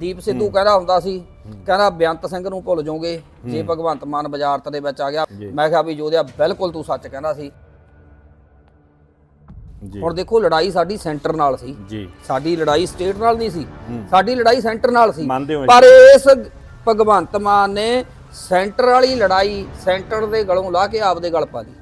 ਦੀਪ ਸਿੱਧੂ ਕਹਿੰਦਾ ਹੁੰਦਾ ਸੀ ਕਹਿੰਦਾ ਬੇਅੰਤ ਸਿੰਘ ਨੂੰ ਭੁੱਲ ਜਾਓਗੇ ਜੇ ਭਗਵੰਤ ਮਾਨ ਬਾਜ਼ਾਰਤ ਦੇ ਵਿੱਚ ਆ ਗਿਆ। ਮੈਂ ਕਿਹਾ ਵੀ ਜੋਧਿਆ ਬਿਲਕੁਲ ਤੂੰ ਸੱਚ ਕਹਿੰਦਾ ਸੀ। ਜੀ। ਹੁਣ ਦੇਖੋ ਲੜਾਈ ਸਾਡੀ ਸੈਂਟਰ ਨਾਲ ਸੀ। ਜੀ। ਸਾਡੀ ਲੜਾਈ ਸਟੇਟ ਨਾਲ ਨਹੀਂ ਸੀ। ਸਾਡੀ ਲੜਾਈ ਸੈਂਟਰ ਨਾਲ ਸੀ। ਪਰ ਇਸ ਭਗਵੰਤ ਮਾਨ ਨੇ ਸੈਂਟਰ ਵਾਲੀ ਲੜਾਈ ਸੈਂਟਰ ਦੇ ਗਲੋਂ ਲਾ ਕੇ ਆਪਦੇ ਗਲ ਪਾ ਲਈ।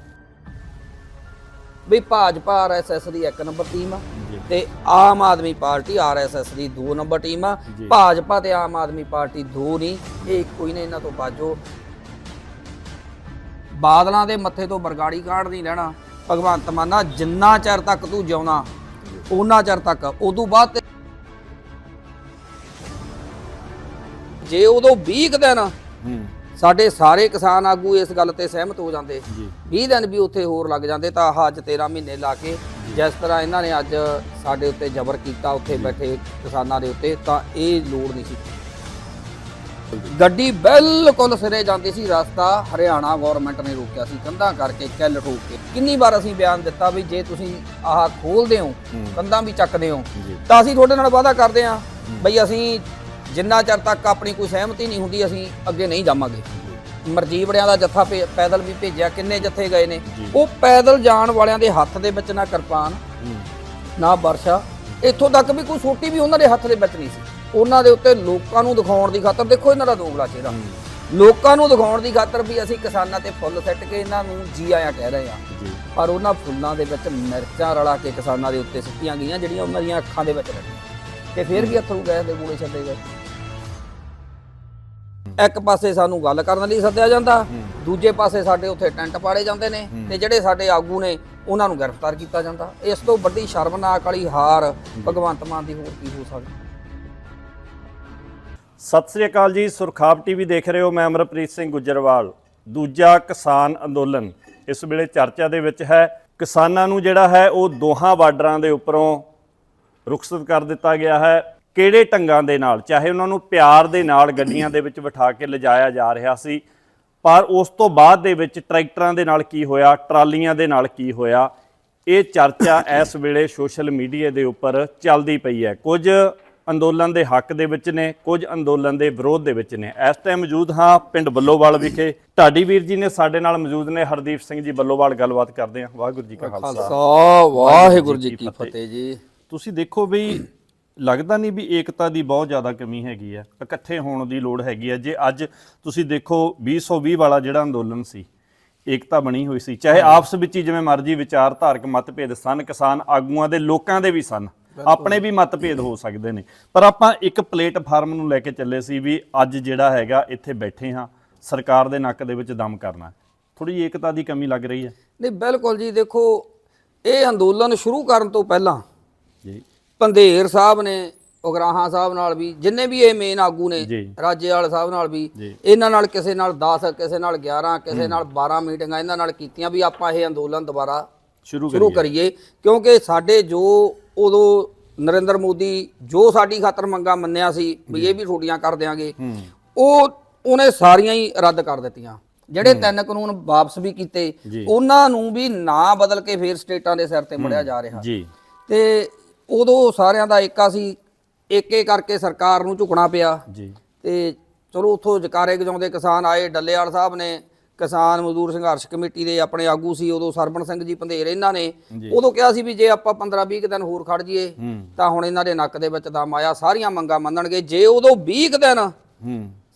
ਵੀ ਭਾਜਪਾ ਆਰਐਸਐਸ ਦੀ ਇੱਕ ਨੰਬਰ ਟੀਮ ਆ। ਤੇ ਆਮ ਆਦਮੀ ਪਾਰਟੀ ਆਰਐਸਐਸ ਦੀ ਦੋ ਨੰਬਰ ਟੀਮ ਆ। ਭਾਜਪਾ ਤੇ ਆਮ ਆਦਮੀ ਪਾਰਟੀ ਦੋ ਨਹੀਂ ਇਹ ਇੱਕੋ ਹੀ ਨੇ ਇਹਨਾਂ ਤੋਂ ਬਾਜੋ। ਬਾਦਲਾਂ ਦੇ ਮੱਥੇ ਤੋਂ ਬਰਗਾੜੀ ਕਾਢ ਨਹੀਂ ਲੈਣਾ। ਭਗਵੰਤ ਮਾਨਾ ਜਿੰਨਾ ਚਿਰ ਤੱਕ ਤੂੰ ਜਿਉਣਾ ਉਹਨਾਂ ਚਿਰ ਤੱਕ। ਉਦੋਂ ਬਾਅਦ ਜੇ ਉਦੋਂ 20 ਕੁ ਦਿਨ ਸਾਡੇ ਸਾਰੇ ਕਿਸਾਨ ਆਗੂ ਇਸ ਗੱਲ ਤੇ ਸਹਿਮਤ ਹੋ ਜਾਂਦੇ। ਜੀ। 20 ਦਿਨ ਵੀ ਉੱਥੇ ਹੋਰ ਲੱਗ ਜਾਂਦੇ ਤਾਂ ਅੱਜ 13 ਮਹੀਨੇ ਲਾ ਕੇ ਜਿਸ ਤਰ੍ਹਾਂ ਇਹਨਾਂ ਨੇ ਅੱਜ ਸਾਡੇ ਉੱਤੇ ਜ਼ਬਰ ਕੀਤਾ ਉੱਥੇ ਬੈਠੇ ਕਿਸਾਨਾਂ ਦੇ ਉੱਤੇ ਤਾਂ ਇਹ ਲੋੜ ਨਹੀਂ ਸੀ। ਗੱਡੀ ਬਿਲਕੁਲ ਸਿਰੇ ਜਾਂਦੀ ਸੀ ਰਸਤਾ ਹਰਿਆਣਾ ਗਵਰਨਮੈਂਟ ਨੇ ਰੋਕਿਆ ਸੀ ਕੰਧਾਂ ਕਰਕੇ ਕਿੱਲ ਠੋਕ ਕੇ। ਕਿੰਨੀ ਵਾਰ ਅਸੀਂ ਬਿਆਨ ਦਿੱਤਾ ਵੀ ਜੇ ਤੁਸੀਂ ਆਹ ਖੋਲਦੇ ਹੋ। ਕੰਧਾਂ ਵੀ ਚੱਕਦੇ ਹੋ ਤਾਂ ਅਸੀਂ ਤੁਹਾਡੇ ਨਾਲ ਵਾਅਦਾ ਕਰਦੇ ਹਾਂ। ਬਈ ਅਸੀਂ ਜਿੰਨਾ ਚਿਰ ਤੱਕ ਆਪਣੀ ਕੋਈ ਸਹਿਮਤੀ ਨਹੀਂ ਹੁੰਦੀ ਅਸੀਂ ਅੱਗੇ ਨਹੀਂ ਜਾਵਾਂਗੇ। ਮਰਜੀਵੜਿਆਂ ਦਾ ਜੱਥਾ ਭੇ- ਪੈਦਲ ਵੀ ਭੇਜਿਆ ਕਿੰਨੇ ਜੱਥੇ ਗਏ ਨੇ। ਉਹ ਪੈਦਲ ਜਾਣ ਵਾਲਿਆਂ ਦੇ ਹੱਥ ਦੇ ਵਿੱਚ ਨਾ ਕਿਰਪਾਨ ਨਾ ਵਰਸ਼ਾ। ਇੱਥੋਂ ਤੱਕ ਵੀ ਕੋਈ ਛੋਟੀ ਵੀ ਉਹਨਾਂ ਦੇ ਹੱਥ ਦੇ ਵਿੱਚ ਨਹੀਂ ਸੀ। ਉਹਨਾਂ ਦੇ ਉੱਤੇ ਲੋਕਾਂ ਨੂੰ ਦਿਖਾਉਣ ਦੀ ਖਾਤਰ ਦੇਖੋ ਇਹਨਾਂ ਦਾ ਦੋਗਲਾ ਚਿਹਰਾ। ਲੋਕਾਂ ਨੂੰ ਦਿਖਾਉਣ ਦੀ ਖਾਤਰ ਵੀ ਅਸੀਂ ਕਿਸਾਨਾਂ ਤੇ ਫੁੱਲ ਸੱਟ ਕੇ ਇਹਨਾਂ ਨੂੰ ਜੀ ਆਇਆਂ ਕਹਿ ਰਹੇ ਹਾਂ। ਜੀ। ਪਰ ਉਹਨਾਂ ਫੁੱਲਾਂ ਦੇ ਵਿੱਚ ਮਿਰਚਾਂ ਰਲਾ ਕੇ ਕਿਸਾਨਾਂ ਦੇ ਉੱਤੇ ਸਿੱਟੀਆਂ ਗਈਆਂ ਜਿਹੜੀਆਂ ਉਹਨਾਂ ਦੀਆਂ ਅੱਖਾਂ ਦੇ ਵਿੱਚ ਲੱਗੀਆਂ ਤੇ ਫਿਰ ਵੀ ਅਥਰੂ ਗੈਸ ਦੇ ਗੋਲੇ ਛੱਡੇ ਗਏ। ਇੱਕ ਪਾਸੇ ਸਾਨੂੰ ਗੱਲ ਕਰਨ ਲਈ ਸੱਦਿਆ ਜਾਂਦਾ ਦੂਜੇ ਪਾਸੇ ਸਾਡੇ ਉੱਥੇ ਟੈਂਟ ਪਾੜੇ ਜਾਂਦੇ ਨੇ ਤੇ ਜਿਹੜੇ ਸਾਡੇ ਆਗੂ ਨੇ ਉਹਨਾਂ ਨੂੰ ਗ੍ਰਿਫਤਾਰ ਕੀਤਾ ਜਾਂਦਾ। ਇਸ ਤੋਂ ਵੱਡੀ ਸ਼ਰਮਨਾਕ ਵਾਲੀ ਹਾਰ ਭਗਵੰਤ ਮਾਨ ਦੀ ਹੋਰ ਕੀ ਹੋ ਸਕਦੀ? ਸਤਿ ਸ੍ਰੀ ਅਕਾਲ ਜੀ ਸੁਰਖਾਬ ਟੀਵੀ ਦੇਖ ਰਹੇ ਹੋ ਮੈਂ ਅਮਰਪ੍ਰੀਤ ਸਿੰਘ ਗੁੱਜਰਵਾਲ। ਦੂਜਾ ਕਿਸਾਨ ਅੰਦੋਲਨ ਇਸ ਵੇਲੇ ਚਰਚਾ ਦੇ ਵਿੱਚ ਹੈ। ਕਿਸਾਨਾਂ ਨੂੰ ਜਿਹੜਾ ਹੈ ਉਹ ਦੋਹਾਂ ਬਾਰਡਰਾਂ ਦੇ ਉੱਪਰੋਂ ਰੁਖਸਤ ਕਰ ਦਿੱਤਾ ਗਿਆ ਹੈ। ਕਿਹੜੇ ਢੰਗਾਂ ਦੇ ਨਾਲ ਚਾਹੇ ਉਹਨਾਂ ਨੂੰ ਪਿਆਰ ਦੇ ਨਾਲ ਗੱਡੀਆਂ ਦੇ ਵਿੱਚ ਬਿਠਾ ਕੇ ਲਿਜਾਇਆ ਜਾ ਰਿਹਾ ਸੀ ਪਰ ਉਸ ਤੋਂ ਬਾਅਦ ਦੇ ਵਿੱਚ ਟਰੈਕਟਰਾਂ ਦੇ ਨਾਲ ਕੀ ਹੋਇਆ ਟਰਾਲੀਆਂ ਦੇ ਨਾਲ ਕੀ ਹੋਇਆ ਇਹ ਚਰਚਾ ਇਸ ਵੇਲੇ ਸੋਸ਼ਲ ਮੀਡੀਆ ਦੇ ਉੱਪਰ ਚੱਲਦੀ ਪਈ ਹੈ। ਕੁਝ ਅੰਦੋਲਨ ਦੇ ਹੱਕ ਦੇ ਵਿੱਚ ਨੇ ਕੁਝ ਅੰਦੋਲਨ ਦੇ ਵਿਰੋਧ ਦੇ ਵਿੱਚ ਨੇ। ਇਸ ਟਾਈਮ ਮੌਜੂਦ ਹਾਂ ਪਿੰਡ ਬੱਲੋਵਾਲ ਵਿਖੇ। ਢਾਡੀ ਵੀਰ ਜੀ ਨੇ ਸਾਡੇ ਨਾਲ ਮੌਜੂਦ ਨੇ ਹਰਦੀਪ ਸਿੰਘ ਜੀ ਬੱਲੋਵਾਲ ਗੱਲਬਾਤ ਕਰਦੇ ਹਾਂ। ਵਾਹਿਗੁਰੂ ਜੀ ਕਾ ਖਾਲਸਾ। ਖਾਲਸਾ ਵਾਹਿਗੁਰੂ ਜੀ ਕੀ ਫਤਿਹ ਜੀ। ਤੁਸੀਂ ਦੇਖੋ ਵੀ ਲੱਗਦਾ ਨਹੀਂ ਵੀ ਏਕਤਾ ਦੀ ਬਹੁਤ ਜ਼ਿਆਦਾ ਕਮੀ ਹੈਗੀ ਹੈ ਇਕੱਠੇ ਹੋਣ ਦੀ ਲੋੜ ਹੈਗੀ ਹੈ ਜੇ ਅੱਜ ਤੁਸੀਂ ਦੇਖੋ 2020 ਵਾਲਾ ਜਿਹੜਾ ਅੰਦੋਲਨ ਸੀ ਏਕਤਾ ਬਣੀ ਹੋਈ ਸੀ ਚਾਹੇ ਆਪਸ ਵਿੱਚ ਹੀ ਜਿਵੇਂ ਮਰਜ਼ੀ ਵਿਚਾਰਧਾਰਕ ਮਤਭੇਦ ਸਨ ਕਿਸਾਨ ਆਗੂਆਂ ਦੇ ਲੋਕਾਂ ਦੇ ਵੀ ਸਨ ਆਪਣੇ ਵੀ ਮਤਭੇਦ ਹੋ ਸਕਦੇ ਨੇ। ਪਰ ਆਪਾਂ ਇੱਕ ਪਲੇਟਫਾਰਮ ਨੂੰ ਲੈ ਕੇ ਚੱਲੇ ਸੀ ਵੀ ਅੱਜ ਜਿਹੜਾ ਹੈਗਾ ਇੱਥੇ ਬੈਠੇ ਹਾਂ ਸਰਕਾਰ ਦੇ ਨੱਕ ਦੇ ਵਿੱਚ ਦਮ ਕਰਨਾ ਥੋੜੀ ਏਕਤਾ ਦੀ ਕਮੀ ਲੱਗ ਰਹੀ ਹੈ। ਨਹੀਂ ਬਿਲਕੁਲ ਜੀ ਦੇਖੋ ਇਹ ਅੰਦੋਲਨ ਸ਼ੁਰੂ ਕਰਨ ਤੋਂ ਪਹਿਲਾਂ ਪੰਧੇਰ ਸਾਹਿਬ ਨੇ ਉਗਰਾਹਾਂ ਸਾਹਿਬ ਨਾਲ ਵੀ ਜਿੰਨੇ ਵੀ ਇਹ ਮੇਨ ਆਗੂ ਨੇ ਜੀ। ਰਾਜੇਵਾਲ ਸਾਹਿਬ ਨਾਲ ਵੀ ਜੀ। ਇਹਨਾਂ ਨਾਲ ਕਿਸੇ ਨਾਲ 10 ਕਿਸੇ ਨਾਲ 11 ਕਿਸੇ ਨਾਲ 12 ਮੀਟਿੰਗਾਂ ਇਹਨਾਂ ਨਾਲ ਕੀਤੀਆਂ ਵੀ ਆਪਾਂ ਇਹ ਅੰਦੋਲਨ ਦੁਬਾਰਾ ਸ਼ੁਰੂ ਸ਼ੁਰੂ ਕਰੀਏ। ਕਰੀਏ। ਕਿਉਂਕਿ ਸਾਡੇ ਜੋ ਉਦੋਂ ਨਰਿੰਦਰ ਮੋਦੀ ਜੋ ਸਾਡੀ ਖਾਤਰ ਮੰਗਾ ਮੰਨਿਆ ਸੀ ਵੀ ਇਹ ਵੀ ਤੁਹਾਡੀਆਂ ਕਰ ਦਿਆਂਗੇ ਹੂੰ। ਉਹ ਉਹਨੇ ਸਾਰੀਆਂ ਹੀ ਰੱਦ ਕਰ ਦਿੱਤੀਆਂ। ਜਿਹੜੇ ਤਿੰਨ ਕਾਨੂੰਨ ਵਾਪਸ ਵੀ ਕੀਤੇ ਜੀ। ਉਹਨਾਂ ਨੂੰ ਵੀ ਨਾ ਬਦਲ ਕੇ ਫੇਰ ਸਟੇਟਾਂ ਦੇ ਸਿਰ ਤੇ ਮੜਿਆ ਜਾ ਰਿਹਾ। ਜੀ। ਤੇ ਉਦੋਂ ਸਾਰਿਆਂ ਦਾ ਏਕਾ ਸੀ। ਏਕੇ ਕਰਕੇ ਸਰਕਾਰ ਨੂੰ ਝੁਕਣਾ ਪਿਆ। ਜੀ। ਤੇ ਚਲੋ ਉੱਥੋਂ ਜਕਾਰੇ ਗਜਾਉਂਦੇ ਕਿਸਾਨ ਆਏ ਡੱਲੇਵਾਲ ਸਾਹਿਬ ਨੇ ਕਿਸਾਨ ਮਜ਼ਦੂਰ ਸੰਘਰਸ਼ ਕਮੇਟੀ ਦੇ ਆਪਣੇ ਆਗੂ ਸੀ ਉਦੋਂ ਸਰਬਣ ਸਿੰਘ ਜੀ ਪੰਧੇਰ ਇਹਨਾਂ ਨੇ। ਉਦੋਂ ਕਿਹਾ ਸੀ ਵੀ ਜੇ ਆਪਾਂ 15 20 ਦਿਨ ਹੋਰ ਖੜ ਜਾਈਏ ਹੂੰ। ਤਾਂ ਹੁਣ ਇਹਨਾਂ ਦੇ ਨੱਕ ਦੇ ਵਿੱਚ ਦਮ ਆਇਆ ਸਾਰੀਆਂ ਮੰਗਾਂ ਮੰਨਣਗੇ। ਜੇ ਉਦੋਂ 20 ਕੁ ਦਿਨ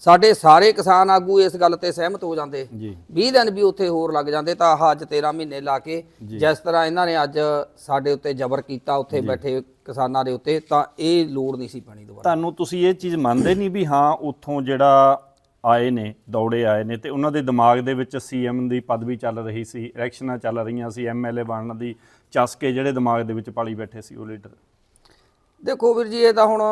ਸਾਡੇ ਸਾਰੇ ਕਿਸਾਨ ਆਗੂ ਇਸ ਗੱਲ ਤੇ ਸਹਿਮਤ ਹੋ ਜਾਂਦੇ। ਜੀ। 20 ਦਿਨ ਵੀ ਉੱਥੇ ਹੋਰ ਲੱਗ ਜਾਂਦੇ ਤਾਂ ਆਹ ਅੱਜ 13 ਮਹੀਨੇ ਲਾ ਕੇ ਜਿਸ ਤਰ੍ਹਾਂ ਇਹਨਾਂ ਨੇ ਅੱਜ ਸਾਡੇ ਉੱਤੇ ਜ਼ਬਰ ਕੀਤਾ ਉੱਥੇ ਬੈਠੇ ਕਿਸਾਨਾਂ ਦੇ ਉੱਤੇ ਤਾਂ ਇਹ ਲੋੜ ਨਹੀਂ ਸੀ ਪੈਣੀ ਦੁਬਾਰਾ। ਤੁਹਾਨੂੰ ਤੁਸੀਂ ਇਹ ਚੀਜ਼ ਮੰਨਦੇ ਨਹੀਂ ਵੀ ਹਾਂ ਉੱਥੋਂ ਜਿਹੜਾ ਆਏ ਨੇ ਦੌੜੇ ਆਏ ਨੇ ਤੇ ਉਹਨਾਂ ਦੇ ਦਿਮਾਗ ਦੇ ਵਿੱਚ ਸੀਐਮ ਦੀ ਪਦਵੀ ਚੱਲ ਰਹੀ ਸੀ ਇਲੈਕਸ਼ਨਾਂ ਚੱਲ ਰਹੀਆਂ ਸੀ ਐਮਐਲਏ ਬਣਨ ਦੀ ਚਸਕੇ ਜਿਹੜੇ ਦਿਮਾਗ ਦੇ ਵਿੱਚ ਪਾਲੀ ਬੈਠੇ ਸੀ ਉਹ ਲੀਡਰ। ਦੇਖੋ ਵੀਰ ਜੀ ਇਹ ਤਾਂ ਹੁਣ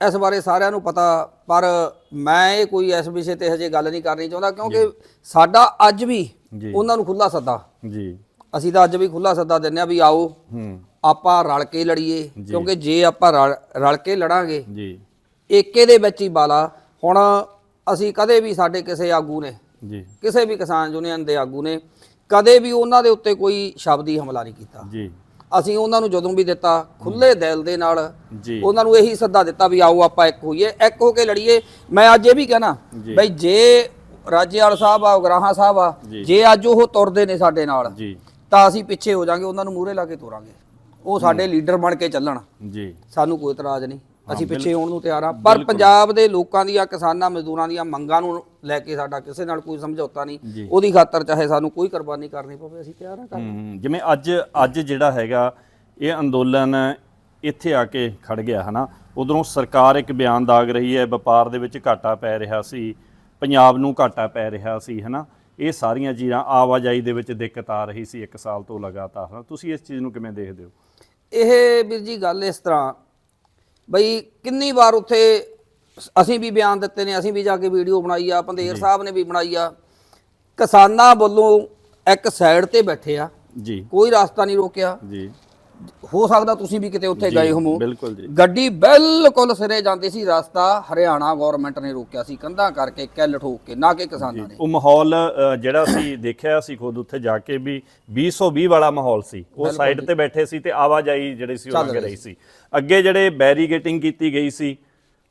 ਇਸ ਬਾਰੇ ਸਾਰਿਆਂ ਨੂੰ ਪਤਾ ਪਰ ਮੈਂ ਇਹ ਕੋਈ ਇਸ ਵਿਸ਼ੇ ਤੇ ਹਜੇ ਗੱਲ ਨਹੀਂ ਕਰਨੀ ਚਾਹੁੰਦਾ ਕਿਉਂਕਿ ਸਾਡਾ ਅੱਜ ਵੀ। ਉਹਨਾਂ ਨੂੰ ਖੁੱਲਾ ਸੱਦਾ। ਜੀ। ਅਸੀਂ ਤਾਂ ਅੱਜ ਵੀ ਖੁੱਲਾ ਸੱਦਾ ਦਿੰਨੇ ਆ ਵੀ ਆਓ ਆਪਾਂ ਰਲ ਕੇ ਲੜੀਏ ਕਿਉਂਕਿ ਜੇ ਆਪਾਂ ਰਲ- ਰਲ ਕੇ ਲੜਾਂਗੇ ਜੀ। ਏਕੇ ਦੇ ਵਿੱਚ ਹੀ ਬਾਲਾ ਹੁਣ ਅਸੀਂ ਕਦੇ ਵੀ ਸਾਡੇ ਕਿਸੇ ਆਗੂ ਨੇ ਜੀ। ਕਿਸੇ ਵੀ ਕਿਸਾਨ ਯੂਨੀਅਨ ਦੇ ਆਗੂ ਨੇ ਕਦੇ ਵੀ ਉਹਨਾਂ ਦੇ ਉੱਤੇ ਕੋਈ ਸ਼ਬਦੀ ਹਮਲਾ ਨਹੀਂ ਕੀਤਾ। ਜੀ। ਅਸੀਂ ਉਹਨਾਂ ਨੂੰ ਜਦੋਂ ਵੀ ਦਿੱਤਾ ਖੁੱਲੇ ਦਿਲ ਦੇ ਨਾਲ ਉਹਨਾਂ ਨੂੰ ਇਹੀ ਸੱਦਾ ਦਿੱਤਾ ਵੀ ਆਓ ਆਪਾਂ ਇੱਕ ਹੋਈਏ ਇੱਕ ਹੋ ਕੇ ਲੜੀਏ। ਮੈਂ ਅੱਜ ਇਹ ਵੀ ਕਹਿਣਾ। ਬਈ ਜੇ ਰਾਜੇਵਾਲ ਸਾਹਿਬ ਆ ਉਗਰਾਹਾਂ ਸਾਹਿਬ ਆ ਜੀ। ਅੱਜ ਉਹ ਤੁਰਦੇ ਨੇ ਸਾਡੇ ਨਾਲ ਤਾਂ ਅਸੀਂ ਪਿੱਛੇ ਹੋ ਜਾਾਂਗੇ ਉਹਨਾਂ ਨੂੰ ਮੂਹਰੇ ਲਾ ਕੇ ਤੋਰਾਂਗੇ। ਉਹ ਸਾਡੇ ਲੀਡਰ ਬਣ ਕੇ ਚੱਲਣ। ਜੀ। ਸਾਨੂੰ ਕੋਈ ਇਤਰਾਜ਼ ਨਹੀਂ। ਅਸੀਂ ਪਿੱਛੇ ਹੋਣ ਨੂੰ ਤਿਆਰ ਆ ਪਰ ਪੰਜਾਬ ਦੇ ਲੋਕਾਂ ਦੀਆਂ ਕਿਸਾਨਾਂ ਮਜ਼ਦੂਰਾਂ ਦੀਆਂ ਮੰਗਾਂ ਨੂੰ ਲੈ ਕੇ ਸਾਡਾ ਕਿਸੇ ਨਾਲ ਕੋਈ ਸਮਝੌਤਾ। ਨਹੀਂ। ਉਹਦੀ ਖਾਤਰ ਚਾਹੇ ਸਾਨੂੰ ਕੋਈ ਕੁਰਬਾਨੀ ਕਰਨੀ ਪਵੇ ਅਸੀਂ ਤਿਆਰ ਆ ਕਰਨ। ਜਿਵੇਂ ਅੱਜ ਅੱਜ ਜਿਹੜਾ ਹੈਗਾ ਇਹ ਅੰਦੋਲਨ ਇੱਥੇ ਆ ਕੇ ਖੜ ਗਿਆ ਹਨਾ? ਉਧਰੋਂ ਸਰਕਾਰ ਇੱਕ ਬਿਆਨ ਦਾਗ ਰਹੀ ਹੈ ਵਪਾਰ ਦੇ ਵਿੱਚ ਘਾਟਾ ਪੈ ਰਿਹਾ ਸੀ ਪੰਜਾਬ ਨੂੰ ਘਾਟਾ ਪੈ ਰਿਹਾ ਸੀ ਹਨਾ? ਇਹ ਸਾਰੀਆਂ ਚੀਜ਼ਾਂ ਆਵਾਜਾਈ ਦੇ ਵਿੱਚ ਦਿੱਕਤ ਆ ਰਹੀ ਸੀ ਇੱਕ ਸਾਲ ਤੋਂ ਲਗਾਤਾਰ ਹਨਾ? ਤੁਸੀਂ ਇਸ ਚੀਜ਼ ਨੂੰ ਕਿਵੇਂ ਦੇਖਦੇ ਹੋ? ਇਹ ਵੀਰ ਜੀ ਗੱਲ ਇਸ ਤਰ੍ਹਾਂ ਬਈ ਕਿੰਨੀ ਵਾਰ ਉੱਥੇ ਅਸੀਂ ਵੀ ਬਿਆਨ ਦਿੱਤੇ ਨੇ ਅਸੀਂ ਵੀ ਜਾ ਕੇ ਵੀਡੀਓ ਬਣਾਈ ਆ ਪੰਦੇਰ ਸਾਹਿਬ ਨੇ ਵੀ ਬਣਾਈ ਆ। ਕਿਸਾਨਾਂ ਵੱਲੋਂ ਇੱਕ ਸਾਈਡ ਤੇ ਬੈਠੇ ਆ। ਜੀ। ਕੋਈ ਰਸਤਾ ਨਹੀਂ ਰੋਕਿਆ। ਜੀ। ਹੋ ਸਕਦਾ ਤੁਸੀਂ ਵੀ ਕਿਤੇ ਉੱਥੇ ਗਏ ਹੋਵੋ। ਬਿਲਕੁਲ ਜੀ। ਗੱਡੀ ਬਿਲਕੁਲ ਸਿਰੇ ਜਾਂਦੀ ਸੀ। ਰਸਤਾ ਹਰਿਆਣਾ ਗਵਰਨਮੈਂਟ ਨੇ ਰੋਕਿਆ ਸੀ। ਕੰਧਾਂ ਕਰਕੇ ਕਿੱਲ ਠੋਕ ਕੇ ਨਾ ਕਿ ਕਿਸਾਨਾਂ ਨੇ। ਉਹ ਮਾਹੌਲ ਜਿਹੜਾ ਸੀ ਦੇਖਿਆ ਸੀ ਖੁਦ ਉੱਥੇ ਜਾ ਕੇ ਵੀ 2020 ਵਾਲਾ ਮਾਹੌਲ ਸੀ। ਉਹ ਸਾਈਡ ਤੇ ਬੈਠੇ ਸੀ ਤੇ ਆਵਾਜਾਈ ਜਿਹੜੀ ਸੀ ਉਹ ਰਹੀ ਰਹੀ ਸੀ। ਅੱਗੇ ਜਿਹੜੇ ਬੈਰੀਗੇਟਿੰਗ ਕੀਤੀ ਗਈ ਸੀ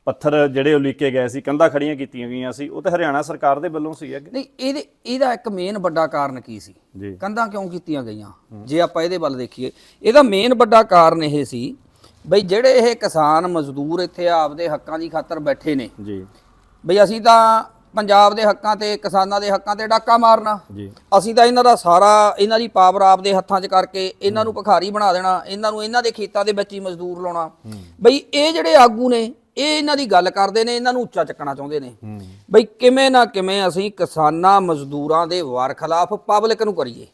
ਪੱਥਰ ਜਿਹੜੇ ਉਲੀਕੇ ਗਏ ਸੀ ਕੰਧਾਂ ਖੜੀਆਂ ਕੀਤੀਆਂ ਗਈਆਂ ਸੀ ਉਹ ਤਾਂ ਹਰਿਆਣਾ ਸਰਕਾਰ ਦੇ ਵੱਲੋਂ ਸੀ ਅੱਗੇ। ਨਹੀਂ ਇਹਦੇ ਇਹਦਾ ਇੱਕ ਮੇਨ ਵੱਡਾ ਕਾਰਨ ਕੀ ਸੀ? ਜੀ। ਕੰਧਾਂ ਕਿਉਂ ਕੀਤੀਆਂ ਗਈਆਂ? ਜੇ ਆਪਾਂ ਇਹਦੇ ਵੱਲ ਦੇਖੀਏ ਇਹਦਾ ਮੇਨ ਵੱਡਾ ਕਾਰਨ ਇਹ ਸੀ ਬਈ ਜਿਹੜੇ ਇਹ ਕਿਸਾਨ ਮਜ਼ਦੂਰ ਇੱਥੇ ਆਪਦੇ ਹੱਕਾਂ ਦੀ ਖਾਤਰ ਬੈਠੇ ਨੇ ਜੀ। ਬਈ ਅਸੀਂ ਤਾਂ ਪੰਜਾਬ ਦੇ ਹੱਕਾਂ ਤੇ ਕਿਸਾਨਾਂ ਦੇ ਹੱਕਾਂ ਤੇ ਡਾਕਾ ਮਾਰਨਾ। ਜੀ। ਅਸੀਂ ਤਾਂ ਇਹਨਾਂ ਦਾ ਸਾਰਾ ਇਹਨਾਂ ਦੀ ਪਾਵਰ ਆਪਦੇ ਹੱਥਾਂ 'ਚ ਕਰਕੇ ਇਹਨਾਂ ਨੂੰ ਭਿਖਾਰੀ ਬਣਾ ਦੇਣਾ ਇਹਨਾਂ ਨੂੰ ਇਹਨਾਂ ਦੇ ਖੇਤਾਂ ਦੇ ਵਿੱਚ ਹੀ ਮਜ਼ਦੂਰ ਲਾਉਣਾ। ਬਈ ਇਹ ਜਿਹੜੇ ਆਗੂ ਨੇ ਇਹ ਇਹਨਾਂ ਦੀ ਗੱਲ ਕਰਦੇ ਨੇ ਇਹਨਾਂ ਨੂੰ ਉੱਚਾ ਚੱਕਣਾ ਚਾਹੁੰਦੇ ਨੇ। ਬਈ ਕਿਵੇਂ ਨਾ ਕਿਵੇਂ ਅਸੀਂ ਕਿਸਾਨਾਂ ਮਜ਼ਦੂਰਾਂ ਦੇ ਵਾਰ ਖਿਲਾਫ ਪਬਲਿਕ ਨੂੰ ਕਰੀਏ।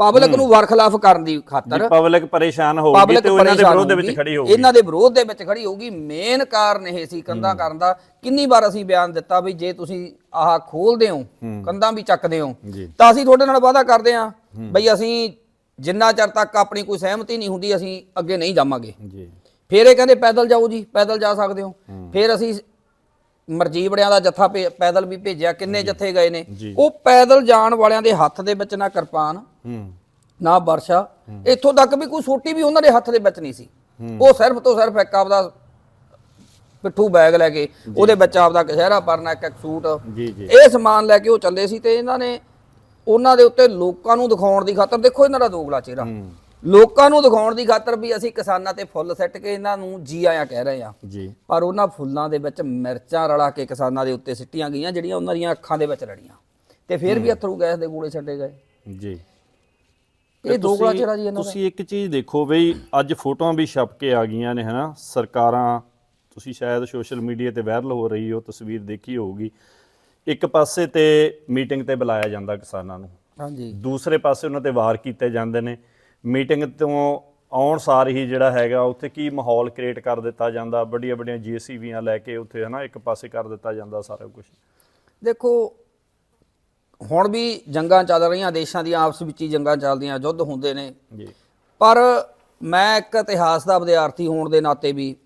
ਪਬਲਿਕ ਨੂੰ ਵਾਰ ਖਿਲਾਫ ਕਰਨ ਦੀ ਖਾਤਰ ਪਬਲਿਕ ਪਰੇਸ਼ਾਨ ਹੋਊਗੀ ਤੇ ਉਹ ਇਹਨਾਂ ਦੇ ਵਿਰੋਧ ਦੇ ਵਿੱਚ ਖੜੀ ਹੋਊਗੀ। ਇਹਨਾਂ ਦੇ ਵਿਰੋਧ ਦੇ ਵਿੱਚ ਖੜੀ ਹੋਊਗੀ। ਮੇਨ ਕਾਰਨ ਇਹ ਸੀ ਕੰਧਾਂ ਕਰਨ ਦਾ। ਕਿੰਨੀ ਵਾਰ ਅਸੀਂ ਬਿਆਨ ਦਿੱਤਾ ਵੀ ਜੇ ਤੁਸੀਂ ਆਹ ਖੋਲਦੇ ਹੋ ਕੰਧਾਂ ਵੀ ਚੱਕਦੇ ਹੋ ਤਾਂ ਅਸੀਂ ਤੁਹਾਡੇ ਨਾਲ ਵਾਅਦਾ ਕਰਦੇ ਹਾਂ। ਬਈ ਅਸੀਂ ਜਿੰਨਾ ਚਿਰ ਤੱਕ ਆਪਣੀ ਕੋਈ ਸਹਿਮਤੀ ਨਹੀਂ ਹੁੰਦੀ ਅਸੀਂ ਅੱਗੇ ਨਹੀਂ ਜਾਵਾਂਗੇ। ਜੀ। ਫਿਰ ਇਹ ਕਹਿੰਦੇ ਪੈਦਲ ਜਾਓ ਜੀ ਪੈਦਲ ਜਾ ਸਕਦੇ ਹੋ। ਫਿਰ ਅਸੀਂ ਮਰਜੀਵੜਿਆਂ ਦਾ ਜੱਥਾ ਪੈਦਲ ਵੀ ਭੇਜਿਆ ਕਿੰਨੇ ਜੱਥੇ ਗਏ ਨੇ। ਉਹ ਪੈਦਲ ਜਾਣ ਵਾਲਿਆਂ ਦੇ ਹੱਥ ਦੇ ਵਿੱਚ ਨਾ ਕਿਰਪਾਨ ਨਾ ਵਰਸ਼ਾ। ਇੱਥੋਂ ਤੱਕ ਵੀ ਕੋਈ ਸੋਟੀ ਵੀ ਉਹਨਾਂ ਦੇ ਹੱਥ ਦੇ ਵਿੱਚ ਨਹੀਂ ਸੀ। ਉਹ ਸਿਰਫ ਤੋਂ ਸਿਰਫ ਇੱਕ ਆਪਦਾ ਪਿੱਠੂ ਬੈਗ ਲੈ ਕੇ ਉਹਦੇ ਵਿੱਚ ਆਪਦਾ ਕਸ਼ਹਿਰਾ ਪਰਨਾ ਇੱਕ ਇੱਕ ਸੂਟ। ਇਹ ਸਮਾਨ ਲੈ ਕੇ ਉਹ ਚੱਲੇ ਸੀ ਤੇ ਇਹਨਾਂ ਨੇ ਉਹਨਾਂ ਦੇ ਉੱਤੇ ਲੋਕਾਂ ਨੂੰ ਦਿਖਾਉਣ ਦੀ ਖਾਤਰ ਦੇਖੋ ਇਹਨਾਂ ਦਾ ਦੋਗਲਾ ਚਿਹਰਾ। ਲੋਕਾਂ ਨੂੰ ਦਿਖਾਉਣ ਦੀ ਖਾਤਰ ਵੀ ਅਸੀਂ ਕਿਸਾਨਾਂ ਤੇ ਫੁੱਲ ਸੱਟ ਕੇ ਇਹਨਾਂ ਨੂੰ ਜੀ ਆਇਆਂ ਕਹਿ ਰਹੇ ਆ ਜੀ। ਪਰ ਉਹਨਾਂ ਫੁੱਲਾਂ ਦੇ ਵਿੱਚ ਮਿਰਚਾਂ ਰਲਾ ਕੇ ਕਿਸਾਨਾਂ ਦੇ ਉੱਤੇ ਸਿੱਟੀਆਂ ਗਈਆਂ ਜਿਹੜੀਆਂ ਉਹਨਾਂ ਦੀਆਂ ਅੱਖਾਂ ਦੇ ਵਿੱਚ ਰੜੀਆਂ। ਤੇ ਫਿਰ ਵੀ ਅਥਰੂ ਗੈਸ ਦੇ ਗੋਲੇ ਛੱਡੇ ਗਏ। ਜੀ। ਇਹ ਦੋਗਲਾ ਤੁਸੀਂ- ਚਿਹਰਾ ਜੀ ਇਹਨਾਂ ਦਾ। ਤੁਸੀਂ ਇੱਕ ਚੀਜ਼ ਦੇਖੋ ਬਈ ਅੱਜ ਫੋਟੋਆਂ ਵੀ ਛਪ ਕੇ ਆ ਗਈਆਂ ਨੇ ਹਨਾ? ਸਰਕਾਰਾਂ ਤੁਸੀਂ ਸ਼ਾਇਦ ਸੋਸ਼ਲ ਮੀਡੀਆ ਤੇ ਵਾਇਰਲ ਹੋ ਰਹੀ ਉਹ ਤਸਵੀਰ ਦੇਖੀ ਹੋਊਗੀ। ਇੱਕ ਪਾਸੇ ਤੇ ਮੀਟਿੰਗ ਤੇ ਬੁਲਾਇਆ ਜਾਂਦਾ ਕਿਸਾਨਾਂ ਨੂੰ। ਹਾਂਜੀ। ਦੂਸਰੇ ਪਾਸੇ ਉਹਨਾਂ ਤੇ ਵਾਰ ਕੀਤੇ ਜਾਂਦੇ ਨੇ। ਮੀਟਿੰਗ ਤੋਂ ਆਉਣ ਸਾਰ ਹੀ ਜਿਹੜਾ ਹੈਗਾ ਉੱਥੇ ਕੀ ਮਾਹੌਲ ਕ੍ਰੀਏਟ ਕਰ ਦਿੱਤਾ ਜਾਂਦਾ ਵੱਡੀਆਂ ਵੱਡੀਆਂ ਜੀਸੀਬੀਆਂ ਲੈ ਕੇ ਉੱਥੇ ਹਨਾ ਇੱਕ ਪਾਸੇ ਕਰ ਦਿੱਤਾ ਜਾਂਦਾ ਸਾਰਾ ਕੁਝ ਦੇਖੋ ਹੁਣ ਵੀ ਜੰਗਾਂ ਚੱਲ ਰਹੀਆਂ ਦੇਸ਼ਾਂ ਦੀਆਂ ਆਪਸ ਵਿੱਚ ਹੀ ਜੰਗਾਂ ਚੱਲਦੀਆਂ ਯੁੱਧ ਹੁੰਦੇ ਨੇ। ਜੀ। ਪਰ ਮੈਂ ਇੱਕ ਇਤਿਹਾਸ ਦਾ ਵਿਦਿਆਰਥੀ ਹੋਣ ਦੇ ਨਾਤੇ ਵੀ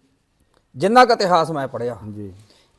ਜਿੰਨਾ ਕੁ ਇਤਿਹਾਸ ਮੈਂ ਪੜ੍ਹਿਆ ਜੀ।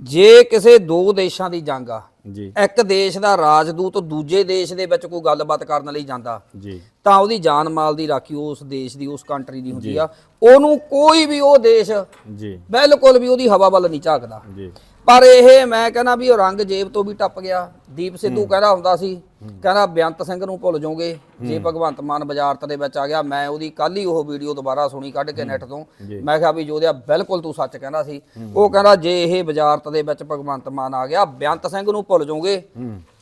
ਜੇ ਕਿਸੇ ਦੋ ਦੇਸ਼ਾਂ ਦੀ ਜੰਗ ਆ ਜੀ। ਇੱਕ ਦੇਸ਼ ਦਾ ਰਾਜਦੂਤ ਦੂਜੇ ਦੇਸ਼ ਦੇ ਵਿੱਚ ਕੋਈ ਗੱਲਬਾਤ ਕਰਨ ਲਈ ਜਾਂਦਾ ਜੀ। ਤਾਂ ਉਹਦੀ ਜਾਨ ਮਾਲ ਦੀ ਰਾਖੀ ਉਸ ਦੇਸ਼ ਦੀ ਉਸ ਕੰਟਰੀ ਦੀ ਹੁੰਦੀ ਆ। ਉਹਨੂੰ ਕੋਈ ਵੀ ਉਹ ਦੇਸ਼ ਜੀ। ਬਿਲਕੁਲ ਵੀ ਉਹਦੀ ਹਵਾ ਵੱਲ ਨਹੀਂ ਝਾਕਦਾ। ਜੀ। ਪਰ ਇਹ ਮੈਂ ਕਹਿੰਦਾ ਵੀ ਉਹ ਰੰਗ ਜੇਬ ਤੋਂ ਵੀ ਟੱਪ ਗਿਆ। ਦੀਪ ਸਿੱਧੂ ਕਹਿੰਦਾ ਹੁੰਦਾ ਸੀ ਕਹਿੰਦਾ ਬੇਅੰਤ ਸਿੰਘ ਨੂੰ ਭੁੱਲ ਜਾਓਗੇ ਜੇ ਭਗਵੰਤ ਮਾਨ ਬਾਜ਼ਾਰਤ ਦੇ ਵਿੱਚ ਆ ਗਿਆ ਮੈਂ ਉਹਦੀ ਕੱਲ ਹੀ ਉਹ ਵੀਡੀਓ ਦੁਬਾਰਾ ਸੁਣੀ ਕੱਢ ਕੇ ਨੈਟ ਤੋਂ। ਮੈਂ ਕਿਹਾ ਵੀ ਜੋਦਿਆ ਬਿਲਕੁਲ ਤੂੰ ਸੱਚ ਕਹਿੰਦਾ ਸੀ। ਉਹ ਕਹਿੰਦਾ ਜੇ ਇਹ ਬਾਜ਼ਾਰਤ ਦੇ ਵਿੱਚ ਭਗਵੰਤ ਮਾਨ ਆ ਗਿਆ ਬੇਅੰਤ ਸਿੰਘ ਨੂੰ ਭੁੱਲ ਜਾਓਗੇ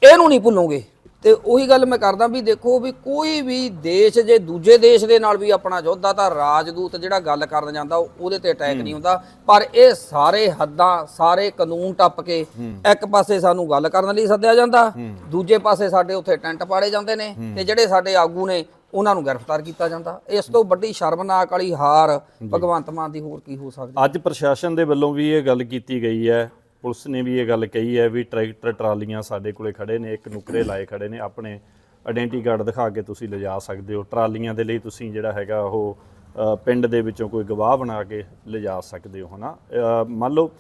ਇਹਨੂੰ ਨਹੀਂ ਭੁੱਲੋਗੇ। ਤੇ ਉਹੀ ਗੱਲ ਮੈਂ ਕਰਦਾ ਵੀ ਦੇਖੋ ਵੀ ਕੋਈ ਵੀ ਦੇਸ਼ ਜੇ ਦੂਜੇ ਦੇਸ਼ ਦੇ ਨਾਲ ਵੀ ਆਪਣਾ ਯੁੱਧ ਤਾਂ ਰਾਜਦੂਤ ਜਿਹੜਾ ਗੱਲ ਕਰਨ ਜਾਂਦਾ ਉਹ- ਉਹਦੇ ਤੇ ਅਟੈਕ ਨਹੀਂ ਹੁੰਦਾ ਪਰ ਇਹ ਸਾਰੇ ਹੱਦਾਂ ਸਾਰੇ ਕਾਨੂੰਨ ਟੱਪ ਕੇ ਇੱਕ ਪਾਸੇ ਸਾਨੂੰ ਗੱਲ ਕਰਨ ਲਈ ਸੱਦਿਆ ਜਾਂਦਾ ਦੂਜੇ ਪਾਸੇ ਸਾਡੇ ਉੱਥੇ ਟੈਂਟ ਪਾੜੇ ਜਾਂਦੇ ਨੇ ਤੇ ਜਿਹੜੇ ਸਾਡੇ ਆਗੂ ਨੇ ਉਹਨਾਂ ਨੂੰ ਗ੍ਰਿਫਤਾਰ ਕੀਤਾ ਜਾਂਦਾ। ਇਸ ਤੋਂ ਵੱਡੀ ਸ਼ਰਮਨਾਕ ਵਾਲੀ ਹਾਰ ਭਗਵੰਤ ਮਾਨ ਦੀ ਹੋਰ ਕੀ ਹੋ ਸਕਦੀ ਅੱਜ ਪ੍ਰਸ਼ਾਸਨ ਦੇ ਵੱਲੋਂ ਵੀ ਇਹ ਗੱਲ ਕੀਤੀ ਗਈ ਹੈ ਪੁਲਿਸ ਨੇ ਵੀ ਇਹ ਗੱਲ ਕਹੀ ਹੈ ਵੀ ਟਰੈਕਟਰ ਟਰਾਲੀਆਂ ਸਾਡੇ ਕੋਲੇ ਖੜੇ ਨੇ ਇੱਕ ਨੁਕਰੇ ਲਾਏ ਖੜੇ ਨੇ ਆਪਣੇ ਆਇਡੈਂਟੀ ਕਾਰਡ ਦਿਖਾ ਕੇ ਤੁਸੀਂ ਲਿਜਾ ਸਕਦੇ ਹੋ। ਟਰਾਲੀਆਂ ਦੇ ਲਈ ਤੁਸੀਂ ਜਿਹੜਾ ਹੈਗਾ ਉਹ ਪਿੰਡ ਦੇ ਵਿੱਚੋਂ ਕੋਈ ਗਵਾਹ ਬਣਾ ਕੇ ਲਿਜਾ ਸਕਦੇ ਹੋ ਹਨਾ? ਅ, ਮੰਨ ਲਓ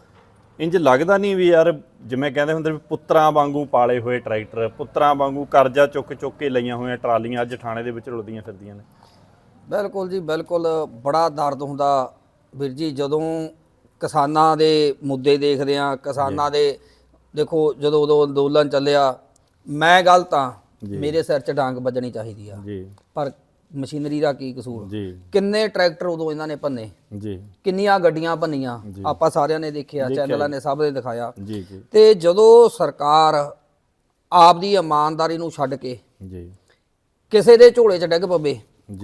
ਇੰਜ ਲੱਗਦਾ ਨਹੀਂ ਵੀ ਯਾਰ ਜਿਵੇਂ ਕਹਿੰਦੇ ਹੁੰਦੇ ਵੀ ਪੁੱਤਰਾਂ ਵਾਂਗੂ ਪਾਲੇ ਹੋਏ ਟਰੈਕਟਰ ਪੁੱਤਰਾਂ ਵਾਂਗੂ ਕਰਜ਼ਾ ਚੁੱਕ ਚੁੱਕ ਕੇ ਲਈਆਂ ਹੋਈਆਂ ਟਰਾਲੀਆਂ ਅੱਜ ਥਾਣੇ ਦੇ ਵਿੱਚ ਰੁਲਦੀਆਂ ਫਿਰਦੀਆਂ ਨੇ। ਬਿਲਕੁਲ ਜੀ ਬਿਲਕੁਲ ਬੜਾ ਦਰਦ ਹੁੰਦਾ ਵੀਰ ਜੀ ਜਦੋਂ ਕਿਸਾਨਾਂ ਦੇ ਮੁੱਦੇ ਦੇਖਦੇ ਆ ਕਿਸਾਨਾਂ ਦੇ ਦੇਖੋ ਜਦੋਂ ਉਦੋਂ ਅੰਦੋਲਨ ਚੱਲਿਆ ਮੈਂ ਗਲਤ ਆ ਮੇਰੇ ਸਿਰ 'ਚ ਡਾਂਗ ਵੱਜਣੀ ਚਾਹੀਦੀ ਆ। ਜੀ। ਪਰ ਮਸ਼ੀਨਰੀ ਦਾ ਕੀ ਕਸੂਰ? ਜੀ। ਕਿੰਨੇ ਟਰੈਕਟਰ ਉਦੋਂ ਇਹਨਾਂ ਨੇ ਭੰਨੇ? ਜੀ। ਕਿੰਨੀਆਂ ਗੱਡੀਆਂ ਭੰਨੀਆਂ? ਆਪਾਂ ਸਾਰਿਆਂ ਨੇ ਦੇਖਿਆ ਚੈਨਲਾਂ ਨੇ ਸਭ ਨੇ ਦਿਖਾਇਆ। ਜੀ ਜੀ। ਤੇ ਜਦੋਂ ਸਰਕਾਰ ਆਪਦੀ ਇਮਾਨਦਾਰੀ ਨੂੰ ਛੱਡ ਕੇ ਜੀ। ਕਿਸੇ ਦੇ ਝੋਲੇ 'ਚ ਡਿੱਗ ਪਵੇ।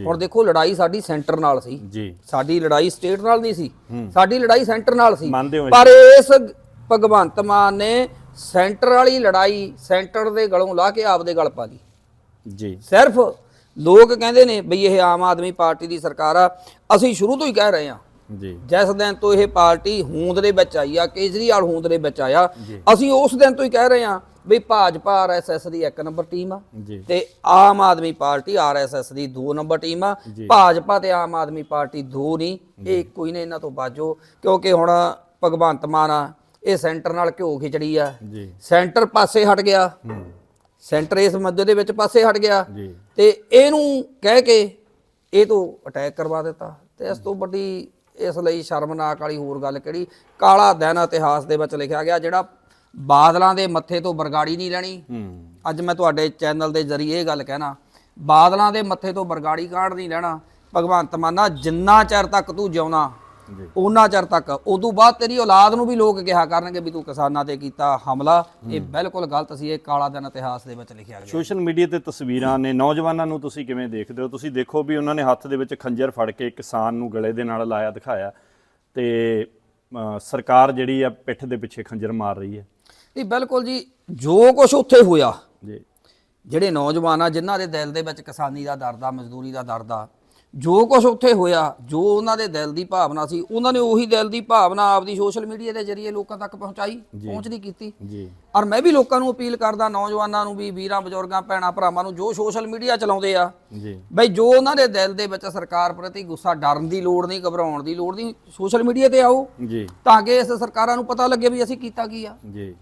ਹੁਣ ਦੇਖੋ ਲੜਾਈ ਸਾਡੀ ਸੈਂਟਰ ਨਾਲ ਸੀ। ਜੀ। ਸਾਡੀ ਲੜਾਈ ਸਟੇਟ ਨਾਲ ਨਹੀਂ ਸੀ। ਸਾਡੀ ਲੜਾਈ ਸੈਂਟਰ ਨਾਲ ਸੀ। ਪਰ ਇਸ ਭਗਵੰਤ ਮਾਨ ਨੇ ਸੈਂਟਰ ਵਾਲੀ ਲੜਾਈ ਸੈਂਟਰ ਦੇ ਗਲੋਂ ਲਾ ਕੇ ਆਪਦੇ ਗਲ ਪਾ ਲਈ। ਜੀ। ਸਿਰਫ ਲੋਕ ਕਹਿੰਦੇ ਨੇ ਬਈ ਇਹ ਆਮ ਆਦਮੀ ਪਾਰਟੀ ਦੀ ਸਰਕਾਰ ਆ। ਅਸੀਂ ਸ਼ੁਰੂ ਤੋਂ ਹੀ ਕਹਿ ਰਹੇ ਹਾਂ। ਜੀ। ਜਿਸ ਦਿਨ ਤੋਂ ਇਹ ਪਾਰਟੀ ਹੋਂਦ ਦੇ ਵਿੱਚ ਆਈ ਆ ਕੇਜਰੀਵਾਲ ਹੋਂਦ ਦੇ ਵਿੱਚ ਆਇਆ। ਅਸੀਂ ਉਸ ਦਿਨ ਤੋਂ ਹੀ ਕਹਿ ਰਹੇ ਹਾਂ ਵੀ ਭਾਜਪਾ ਆਰਐਸਐਸ ਦੀ ਇੱਕ ਨੰਬਰ ਟੀਮ ਆ ਤੇ ਆਮ ਆਦਮੀ ਪਾਰਟੀ ਆਰਐਸਐਸ ਦੀ ਦੋ ਨੰਬਰ ਟੀਮ ਆ। ਭਾਜਪਾ ਤੇ ਆਮ ਆਦਮੀ ਪਾਰਟੀ ਦੋ ਨਹੀਂ। ਇਹ ਇੱਕੋ ਹੀ ਨੇ ਇਹਨਾਂ ਤੋਂ ਬਾਜੋ ਕਿਉਂਕਿ ਹੁਣ ਭਗਵੰਤ ਮਾਨ ਆ ਇਹ ਸੈਂਟਰ ਨਾਲ ਘਿਓ ਖਿਚੜੀ ਆ। ਸੈਂਟਰ ਪਾਸੇ ਹਟ ਗਿਆ। ਸੈਂਟਰ ਇਸ ਮੁੱਦੇ ਦੇ ਵਿੱਚ ਪਾਸੇ ਹਟ ਗਿਆ। ਤੇ ਇਹਨੂੰ ਕਹਿ ਕੇ ਇਹ ਤੋਂ ਅਟੈਕ ਕਰਵਾ ਦਿੱਤਾ। ਤੇ ਇਸ ਤੋਂ ਵੱਡੀ ਇਸ ਲਈ ਸ਼ਰਮਨਾਕ ਵਾਲੀ ਹੋਰ ਗੱਲ ਕਿਹੜੀ? ਕਾਲਾ ਦਿਨ ਇਤਿਹਾਸ ਦੇ ਵਿੱਚ ਲਿਖਿਆ ਗਿਆ ਜਿਹੜਾ ਬਾਦਲਾਂ ਦੇ ਮੱਥੇ ਤੋਂ ਬਰਗਾੜੀ ਨਹੀਂ ਲੈਣੀ। ਅੱਜ ਮੈਂ ਤੁਹਾਡੇ ਚੈਨਲ ਦੇ ਜ਼ਰੀਏ ਇਹ ਗੱਲ ਕਹਿਣਾ ਬਾਦਲਾਂ ਦੇ ਮੱਥੇ ਤੋਂ ਬਰਗਾੜੀ ਕਾਢ ਨਹੀਂ ਲੈਣਾ। ਭਗਵੰਤ ਮਾਨਾ ਜਿੰਨਾ ਚਿਰ ਤੱਕ ਤੂੰ ਜਿਉਣਾ ਉਹਨਾਂ ਚਿਰ ਤੱਕ। ਉਦੋਂ ਬਾਅਦ ਤੇਰੀ ਔਲਾਦ ਨੂੰ ਵੀ ਲੋਕ ਕਿਹਾ ਕਰਨਗੇ ਵੀ ਤੂੰ ਕਿਸਾਨਾਂ ਤੇ ਕੀਤਾ ਹਮਲਾ। ਇਹ ਬਿਲਕੁਲ ਗਲਤ ਸੀ ਇਹ ਕਾਲਾ ਦਿਨ ਇਤਿਹਾਸ ਦੇ ਵਿੱਚ ਲਿਖਿਆ ਗਿਆ। ਸੋਸ਼ਲ ਮੀਡੀਆ ਤੇ ਤਸਵੀਰਾਂ ਨੇ ਨੌਜਵਾਨਾਂ ਨੂੰ ਤੁਸੀਂ ਕਿਵੇਂ ਦੇਖਦੇ ਹੋ? ਤੁਸੀਂ ਦੇਖੋ ਵੀ ਉਹਨਾਂ ਨੇ ਹੱਥ ਦੇ ਵਿੱਚ ਖੰਜਰ ਫੜ ਕੇ ਕਿਸਾਨ ਨੂੰ ਗਲੇ ਦੇ ਨਾਲ ਲਾਇਆ ਦਿਖਾਇਆ। ਤੇ ਸਰਕਾਰ ਜਿਹੜੀ ਆ ਪਿੱਠ ਦੇ ਪਿੱਛੇ ਖੰਜਰ ਮਾਰ ਰਹੀ ਹੈ। ਨਹੀਂ ਬਿਲਕੁਲ ਜੀ ਜੋ ਕੁਝ ਉੱਥੇ ਹੋਇਆ ਜੀ। ਜਿਹੜੇ ਨੌਜਵਾਨ ਆ ਜਿਨ੍ਹਾਂ ਦੇ ਦਿਲ ਦੇ ਵਿੱਚ ਕਿਸਾਨੀ ਦਾ ਦਰਦ ਆ ਮਜ਼ਦੂਰੀ ਦਾ ਦਰਦ ਆ ਜੋ ਕੁਝ ਉੱਥੇ ਹੋਇਆ ਜੋ ਉਹਨਾਂ ਦੇ ਦਿਲ ਦੀ ਭਾਵਨਾ ਸੀ ਉਹਨਾਂ ਨੇ ਉਹੀ ਦਿਲ ਦੀ ਭਾਵਨਾ ਆਪਦੀ ਸੋਸ਼ਲ ਮੀਡੀਆ ਦੇ ਜ਼ਰੀਏ ਲੋਕਾਂ ਤੱਕ ਪਹੁੰਚਾਈ ਪਹੁੰਚਦੀ ਕੀਤੀ। ਜੀ। ਔਰ ਮੈਂ ਵੀ ਲੋਕਾਂ ਨੂੰ ਅਪੀਲ ਕਰਦਾ ਨੌਜਵਾਨਾਂ ਨੂੰ ਵੀ ਵੀਰਾਂ ਬਜ਼ੁਰਗਾਂ ਭੈਣਾਂ ਭਰਾਵਾਂ ਨੂੰ ਜੋ ਸੋਸ਼ਲ ਮੀਡੀਆ ਚਲਾਉਂਦੇ ਆ ਜੀ। ਬਈ ਜੋ ਉਹਨਾਂ ਦੇ ਦਿਲ ਦੇ ਵਿੱਚ ਸਰਕਾਰ ਪ੍ਰਤੀ ਗੁੱਸਾ ਡਰਨ ਦੀ ਲੋੜ ਨਹੀਂ ਘਬਰਾਉਣ ਦੀ ਲੋੜ ਨਹੀਂ ਸੋਸ਼ਲ ਮੀਡੀਆ ਤੇ ਆਓ ਜੀ। ਤਾਂ ਕਿ ਇਸ ਸਰਕਾਰਾਂ ਨੂੰ ਪਤਾ ਲੱਗੇ ਵੀ ਅਸੀਂ ਕੀਤਾ ਕੀ ਆ। ਜੀ।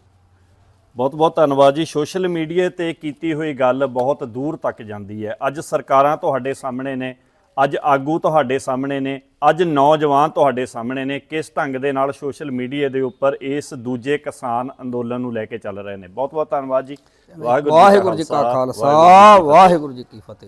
ਬਹੁਤ ਬਹੁਤ ਧੰਨਵਾਦ ਜੀ। ਸੋਸ਼ਲ ਮੀਡੀਆ ਤੇ ਕੀਤੀ ਹੋਈ ਗੱਲ ਬਹੁਤ ਦੂਰ ਤੱਕ ਜਾਂਦੀ ਹੈ। ਅੱਜ ਸਰਕਾਰਾਂ ਤੁਹਾਡੇ ਸਾਹਮਣੇ ਨੇ ਅੱਜ ਆਗੂ ਤੁਹਾਡੇ ਸਾਹਮਣੇ ਨੇ ਅੱਜ ਨੌਜਵਾਨ ਤੁਹਾਡੇ ਸਾਹਮਣੇ ਨੇ। ਕਿਸ ਢੰਗ ਦੇ ਨਾਲ ਸੋਸ਼ਲ ਮੀਡੀਆ ਦੇ ਉੱਪਰ ਇਸ ਦੂਜੇ ਕਿਸਾਨ ਅੰਦੋਲਨ ਨੂੰ ਲੈ ਕੇ ਚੱਲ ਰਹੇ ਨੇ? ਬਹੁਤ ਬਹੁਤ ਧੰਨਵਾਦ ਜੀ। ਵਾਹਿਗੁਰੂ ਜੀ ਕਾ ਖਾਲਸਾ। ਵਾਹਿਗੁਰੂ ਜੀ ਕੀ ਫਤਿਹ।